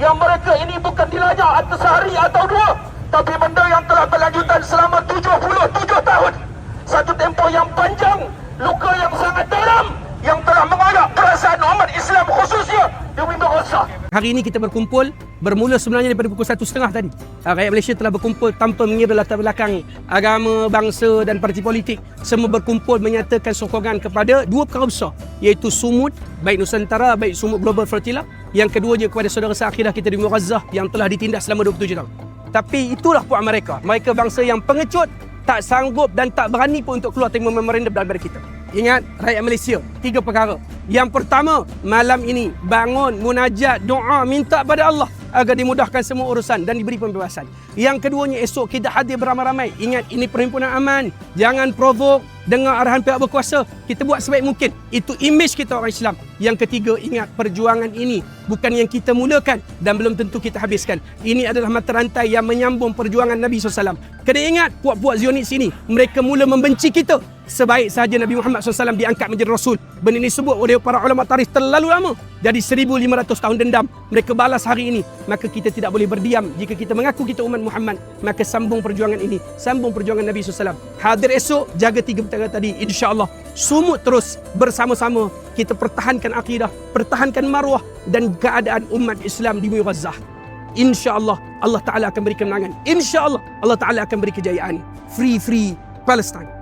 yang mereka ini bukan dilajak atas sehari atau dua tapi benda yang telah berlanjutan selama 77 tahun satu tempoh yang panjang luka yang sangat dalam yang telah mengayak perasaan umat Islam khususnya di Wimba Gaza Hari ini kita berkumpul bermula sebenarnya daripada pukul satu setengah tadi. Ah, Rakyat Malaysia telah berkumpul tanpa mengira latar belakang agama, bangsa dan parti politik. Semua berkumpul menyatakan sokongan kepada dua perkara besar iaitu sumut baik Nusantara baik sumut Global Flotilla. Yang keduanya kepada saudara seakhidah kita di Muazzah yang telah ditindas selama 27 tahun. Tapi itulah puak mereka. Mereka bangsa yang pengecut, tak sanggup dan tak berani pun untuk keluar terima memorandum daripada kita. Ingat rakyat Malaysia, tiga perkara. Yang pertama, malam ini bangun munajat, doa, minta pada Allah agar dimudahkan semua urusan dan diberi pembebasan. Yang keduanya esok kita hadir beramai-ramai. Ingat ini perhimpunan aman. Jangan provok dengar arahan pihak berkuasa. Kita buat sebaik mungkin. Itu imej kita orang Islam. Yang ketiga, ingat perjuangan ini bukan yang kita mulakan dan belum tentu kita habiskan. Ini adalah mata rantai yang menyambung perjuangan Nabi SAW. Kena ingat, puak-puak Zionis ini, mereka mula membenci kita sebaik sahaja Nabi Muhammad SAW diangkat menjadi Rasul. Benda ini sebut oleh para ulama tarikh terlalu lama. Jadi 1500 tahun dendam mereka balas hari ini. Maka kita tidak boleh berdiam. Jika kita mengaku kita umat Muhammad, maka sambung perjuangan ini. Sambung perjuangan Nabi SAW. Hadir esok, jaga tiga perkara tadi. InsyaAllah. Sumut terus bersama-sama. Kita pertahankan akidah, pertahankan maruah dan keadaan umat Islam di Bumi Gazzah. InsyaAllah Allah Ta'ala akan beri kemenangan. InsyaAllah Allah Ta'ala akan beri kejayaan. Free, free Palestine.